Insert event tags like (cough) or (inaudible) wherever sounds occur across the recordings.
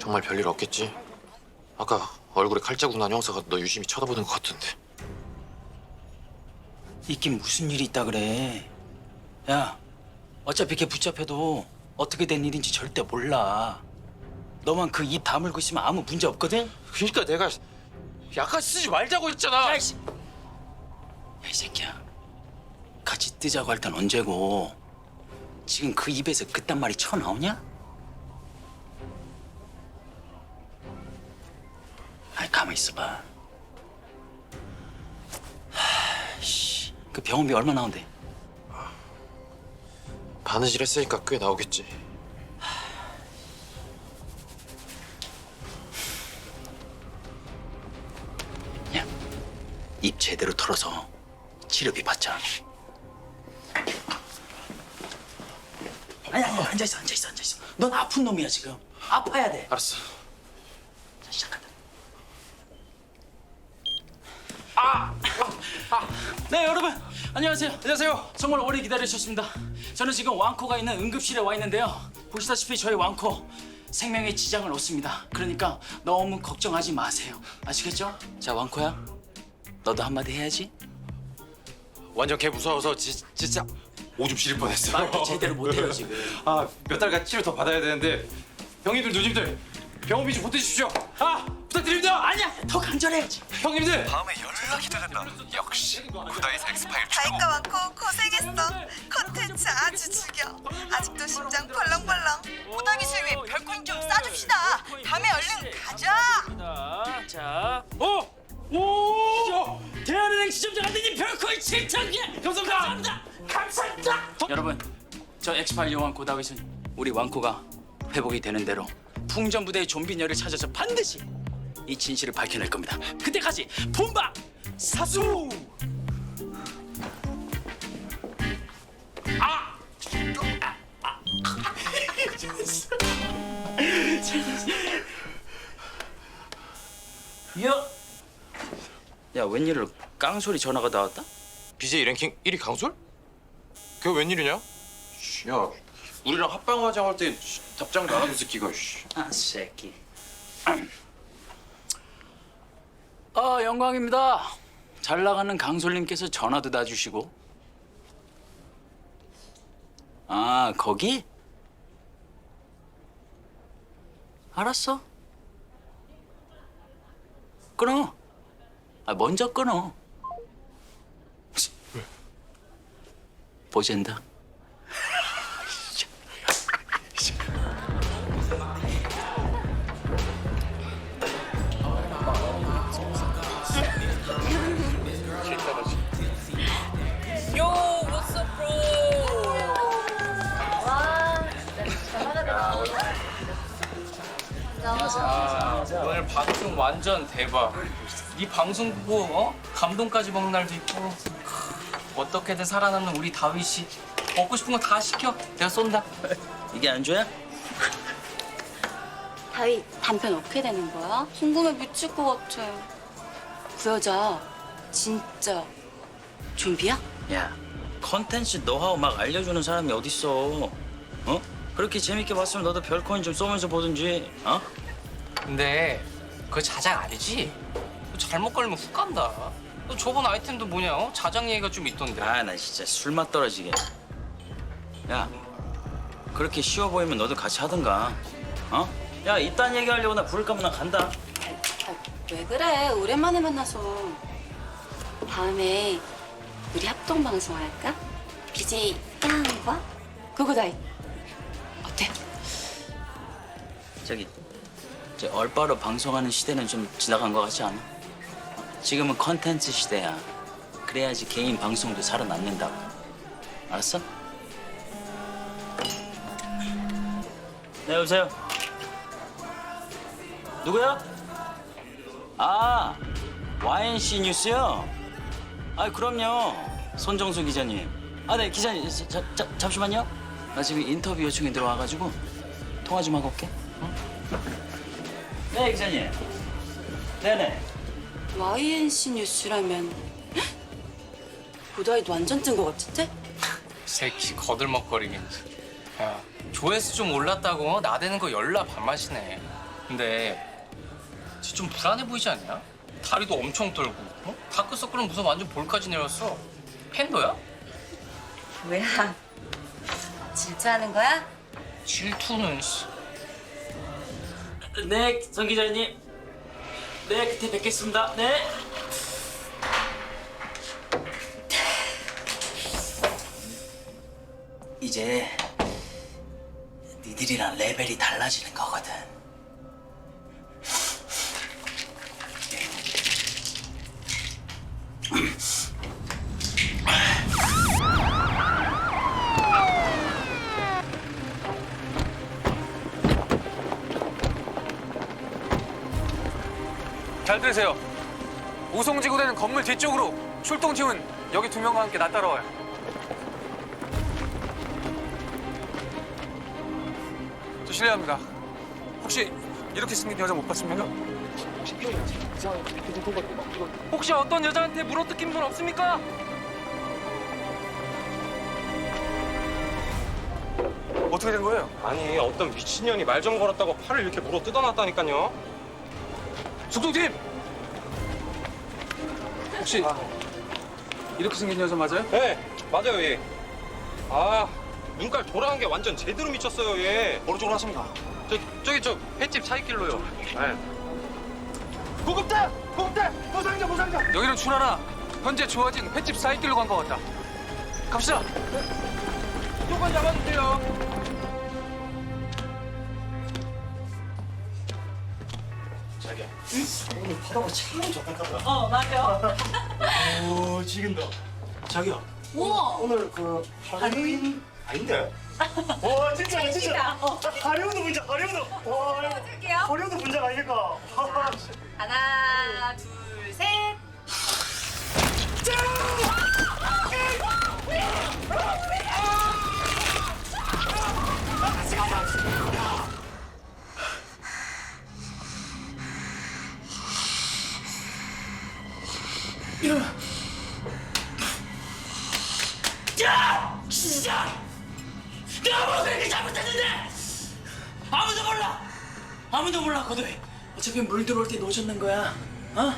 정말 별일 없겠지? 아까 얼굴에 칼자국 난 형사가 너 유심히 쳐다보는 것 같은데. 있긴 무슨 일이 있다 그래. 야, 어차피 걔 붙잡혀도 어떻게 된 일인지 절대 몰라. 너만 그 입 다물고 있으면 아무 문제 없거든? 그러니까 내가 약간 쓰지 말자고 했잖아. 야, 이 씨. 야, 이 새끼야. 같이 뜨자고 할 땐 언제고. 지금 그 입에서 그딴 말이 쳐나오냐? 가만히 있어봐. 하, 씨. 그 병원비 얼마 나온대? 바느질 했으니까 꽤 나오겠지. 야, 입 제대로 털어서 치료비 받자. 아니, 아니, 앉아 있어, 앉아 있어, 앉아 있어. 넌 아픈 놈이야, 지금. 아파야 돼. 알았어. 네, 여러분. 안녕하세요. 안녕하세요. 정말 오래 기다리셨습니다. 저는 지금 왕코가 있는 응급실에 와 있는데요. 보시다시피 저희 왕코 생명에 지장을 얻습니다. 그러니까 너무 걱정하지 마세요. 아시겠죠? 자, 왕코야. 너도 한마디 해야지. 완전 개 무서워서 지, 진짜 오줌 지릴 뻔했어. 말도 제대로 못해요, (laughs) 지금. 아, 몇 달간 치료 더 받아야 되는데 형님들, 누님들 병원비 좀 보태주십시오. 아, 부탁드립니다. 아니야, 더 간절해야지. 형님들. 다음에 연락이 되는다. 역시 구다이사 엑스파일 최고. 다이가 많고 고생했어. 컨텐츠 아주 죽여. 아직도 심장 벌렁벌렁. 무당이실 위해 별코인 좀 싸줍시다. 다음에 얼른 가자. 자, 오! 오! 대한은행 시점장 안되니 별코인 7천 개! 감사합니다! 감사합니다! 여러분, 저 엑스파일 요원 고다윗은 우리 왕코가 회복이 되는 대로 풍전부대의 좀비녀를 찾아서 반드시 이 진실을 밝혀낼 겁니다. 그때까지 본방 사수! 야! 야, 웬일로 깡소리 전화가 나왔다? BJ 랭킹 1위 강솔? 그게 웬일이냐? 야, 우리랑 합방 화장 할 때 답장도 안 하는 새끼가. 씨. 아, 새끼. 아, 영광입니다. 잘 나가는 강솔님께서 전화도 놔주시고. 아, 거기? 알았어. 끊어. 아, 먼저 끊어. 보젠다. 오늘 방송 완전 대박. 이 방송 보고 어? 감동까지 먹는 날도 있고. 크, 어떻게든 살아남는 우리 다윗이 먹고 싶은 거 다 시켜. 내가 쏜다. 이게 안줘야? 다윗 단편 어떻게 되는 거야? 궁금해 미칠 것 같아. 그 여자 진짜 좀비야? 야, 컨텐츠 노하우 막 알려주는 사람이 어딨어? 어? 그렇게 재밌게 봤으면 너도 별코인 좀 쏘면서 보든지, 어? 근데 그거 자장 아니지? 그거 잘못 걸리면 훅 간다. 너 저번 아이템도 뭐냐? 어? 자장 얘기가 좀 있던데. 아, 나 진짜 술맛 떨어지게. 야, 그렇게 쉬워 보이면 너도 같이 하든가, 어? 야, 이딴 얘기하려고 나 부를 거면 나 간다. 아, 왜 그래? 오랜만에 만나서. 다음에 우리 합동 방송 할까? BJ 깡과 그거 다윗 어때? 저기, 이제 얼빠로 방송하는 시대는 좀 지나간 것 같지 않아? 지금은 컨텐츠 시대야. 그래야지 개인 방송도 살아남는다고. 알았어? 네, 여보세요? 누구야? 아, YNC 뉴스요? 아, 그럼요. 손정수 기자님. 아, 네, 기자님. 자, 자, 잠시만요. 나 지금 인터뷰 요청이 들어와가지고 통화 좀 하고 올게. 어? 네, 기자님. 네네. YNC 뉴스라면 헉! 고다윗 완전 뜬거 같은데? 새끼 거들먹거리긴. 야, 조회수 좀 올랐다고 어? 나대는 거 열나 밥맛이네. 근데 쟤 좀 불안해 보이지 않냐? 다리도 엄청 떨고 어? 다크서클은 무슨 완전 볼까지 내렸어 팬더야? 뭐야? 질투하는 거야? 질투는 씨. 네, 정 기자님. 네, 그때 뵙겠습니다. 네. 이제 니들이랑 레벨이 달라지는 거거든. 잘 들으세요. 우송지구대는 건물 뒤쪽으로 출동 지훈 여기 두 명과 함께 나 따라와요. 저 실례합니다. 혹시 이렇게 생긴 여자 못 봤습니까? 혹시 어떤 여자한테 물어뜯긴 분 없습니까? 어떻게 된 거예요? 아니 어떤 미친년이 말 좀 걸었다고 팔을 이렇게 물어 뜯어놨다니까요. 숙동팀! 혹시 이렇게 생긴 여자 맞아요? 네 맞아요 얘. 아 눈깔 돌아간 게 완전 제대로 미쳤어요 얘. 오른쪽으로 왔습니다. 저 저기 저 횟집 사이길로요. 네. 여기는 출하라. 현재 주어진 횟집 사이길로 간 것 같다. 갑시다. 조건 잡아주세요. 우와! 오늘 그 할로윈 아닌데? 와 (laughs) 진짜 진짜 하리우드 분장 하리우드 와 어떡해요? 하리우드 분장 아닙니까? 하나, 둘, 셋. 거야. 어?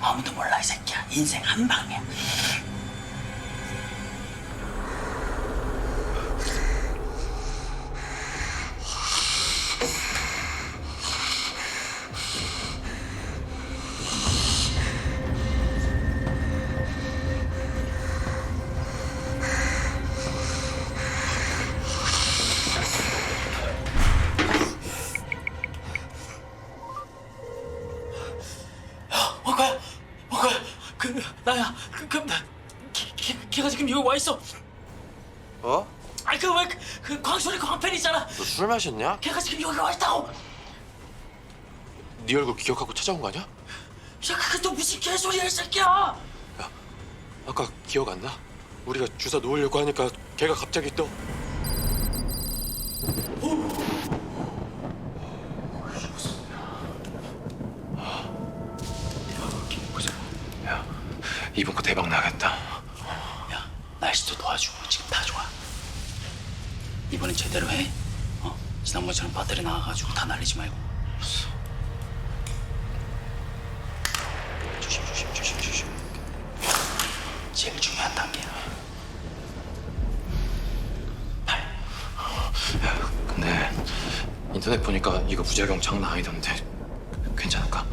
아무도 몰라 이 새끼야. 인생 한 방이야. 그 나야. 그, 그 나. 걔, 걔, 걔가 지금 여기 와 있어. 어? 아니 그왜 그, 그 광소리 광팬 있잖아. 너 술 마셨냐? 걔가 지금 여기 와 있다고. 네 얼굴 기억하고 찾아온 거 아니야? 야 그게 또 무슨 개소리야 이 새끼야. 아까 기억 안 나? 우리가 주사 놓으려고 하니까 걔가 갑자기 또 이번 거 대박 나겠다. 야 날씨도 도와주고 지금 다 좋아. 이번엔 제대로 해. 어? 지난번처럼 배터리 나가가지고 다 날리지 말고. 조심 조심 조심 조심. 제일 중요한 단계야. 근데 인터넷 보니까 이거 부작용 장난 아니던데 괜찮을까?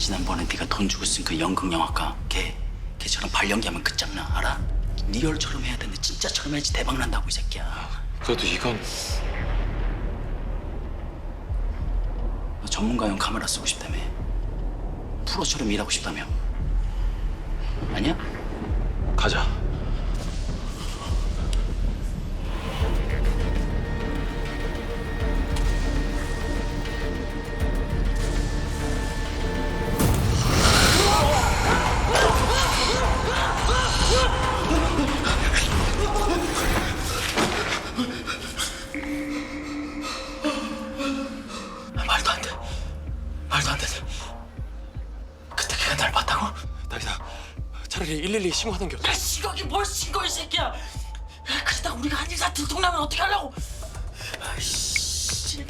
지난번에 네가 돈 주고 쓴 그 연극영화과 걔 걔처럼 발연기하면 끝장나 알아? 리얼처럼 해야 되는데 진짜처럼 해야지 대박 난다고 이 새끼야. 그래도 이건 너 전문가용 카메라 쓰고 싶다며. 프로처럼 일하고 싶다며. 아니야? 가자. 112 신고하는 게 어때? 야 시각이 뭘 신고 이 새끼야. 야, 그러다 우리가 한일 다 들통나면 어떻게 하려고? 아이씨.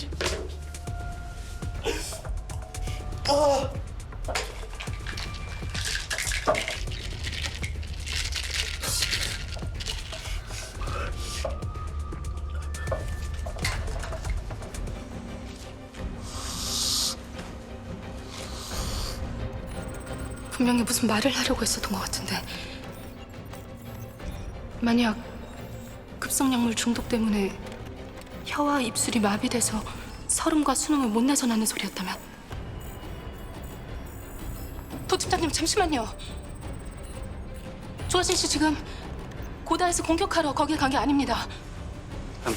분명히 무슨 말을 하려고 했었던 것 같은데 만약 급성약물 중독 때문에 혀와 입술이 마비돼서 설음과 수능을 못 내서 나는 소리였다면? 도팀장님 잠시만요. 조아진 씨 지금 고다에서 공격하러 거기 간게 아닙니다.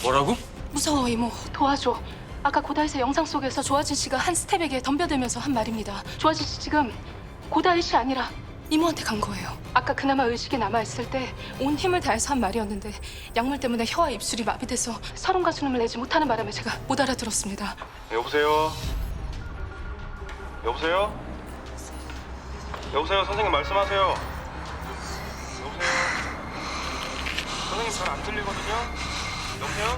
뭐라고? 무서워 이모. 도와줘. 아까 고다에서 영상 속에서 조아진 씨가 한 스텝에게 덤벼들면서 한 말입니다. 조아진 씨 지금 고다의 씨 아니라 이모한테 간 거예요 아까 그나마 의식이 남아있을 때 온 힘을 다해서 한 말이었는데 약물 때문에 혀와 입술이 마비돼서 서름과 순음을 내지 못하는 바람에 제가 못 알아들었습니다 여보세요? 여보세요? 여보세요? 선생님 말씀하세요. 여보세요? 선생님 잘 안 들리거든요? 여보세요?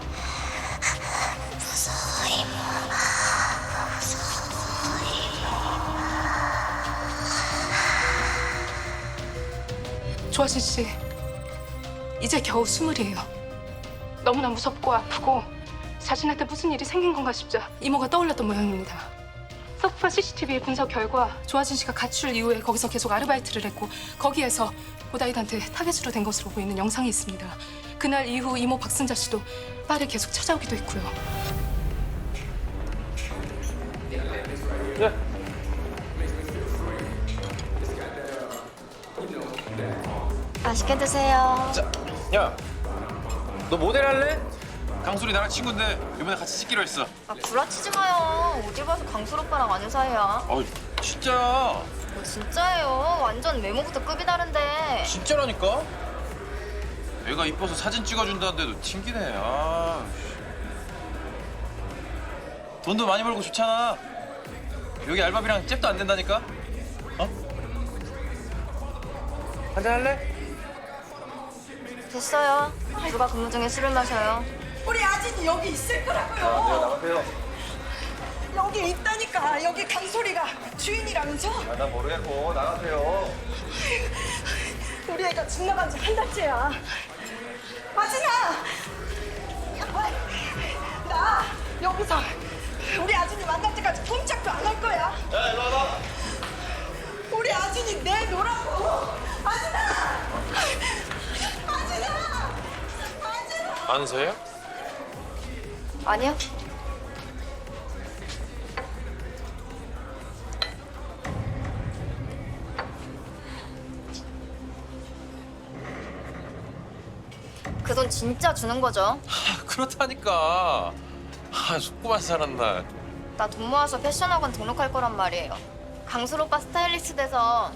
조아진 씨 이제 겨우 스물이에요. 너무나 무섭고 아프고 자신한테 무슨 일이 생긴 건가 싶자 이모가 떠올랐던 모양입니다. 서프파 CCTV 분석 결과. 조아진 씨가 가출 이후에 거기서 계속 아르바이트를 했고 거기에서 고다이한테 타겟으로 된 것으로 보이는 영상이 있습니다. 그날 이후 이모 박승자 씨도 바를 계속 찾아오기도 했고요 맛있게 드세요. 야, 너 모델 할래? 강솔이 나랑 친구인데 이번에 같이 찍기로 했어. 아, 구라치지 마요. 어딜 봐서 강술 오빠랑 아는 사이야. 어, 진짜. 뭐 진짜예요. 완전 외모부터 급이 다른데. 진짜라니까? 애가 이뻐서 사진 찍어준다는데도 튕기네. 아. 돈도 많이 벌고 좋잖아. 여기 알바비랑 잽도 안 된다니까? 어? 한잔 할래? 됐어요. 누가 근무 중에 술을 마셔요. 우리 아진이 여기 있을 거라고요. 나가세요. 여기 있다니까. 여기 강소리가 주인이라면서. 아, 나 모르겠고 나가세요. 우리 애가 집 나간 지 한 달째야. 아진아! 야, 나 여기서 우리 아진이 만날 때까지 꼼짝도 안할거야. 야, 일로 와봐. 우리 아진이 내놓으라고. 아진아! 아진아! 아진아! 안서요? 아니요. 그 돈 진짜 주는 거죠? 그렇다니까. 아, 속고만 살았나. 나돈 모아서 패션학원 등록할 거란 말이에요. 강술 오빠 스타일리스트 돼서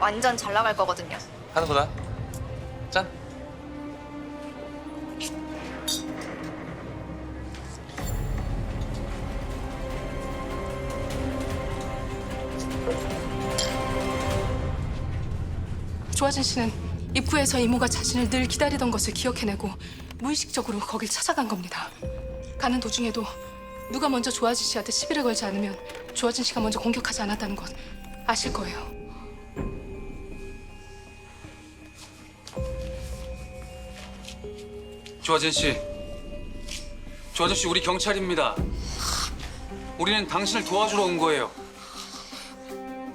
완전 잘 나갈 거거든요. 하는 거다. 짠. 조아진 씨는 입구에서 이모가 자신을 늘 기다리던 것을 기억해내고 무의식적으로 거길 찾아간 겁니다. 가는 도중에도 누가 먼저 조아진 씨한테 시비를 걸지 않으면 조아진 씨가 먼저 공격하지 않았다는 것 아실 거예요. 조아진 씨, 조아진 씨 우리 경찰입니다. 우리는 당신을 도와주러 온 거예요.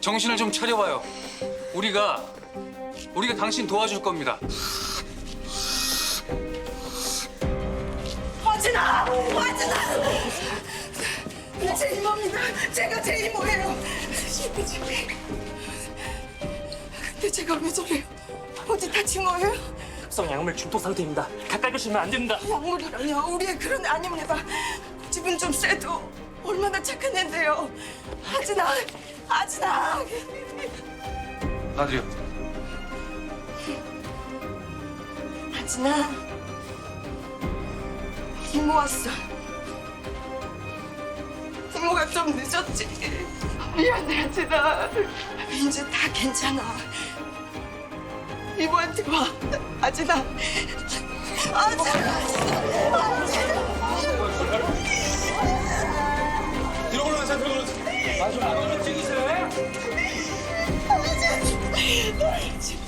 정신을 좀 차려봐요. 우리가 우리가 당신 도와줄 겁니다. 아진아! 아진아! 제 이모입니다. 제가 제 이모예요. 근데 제가 왜 저래요? 어디 다친 거예요? 급성 약물 중독 상태입니다. 가까이 가시면 안 됩니다. 약물이라뇨? 우리 애 그런 애 아닙니다. 집은 좀 세도 얼마나 착한 애인데요. 아진아! 아진아! 나들이요. 진아 이모 왔어. 이모가 좀 늦었지. 미안해 아진아 이제 다 괜찮아. 이모한테 와. 아진아. 아진아 뒤로 올라가세요. 안 움직이세요? 아버지, 너희 집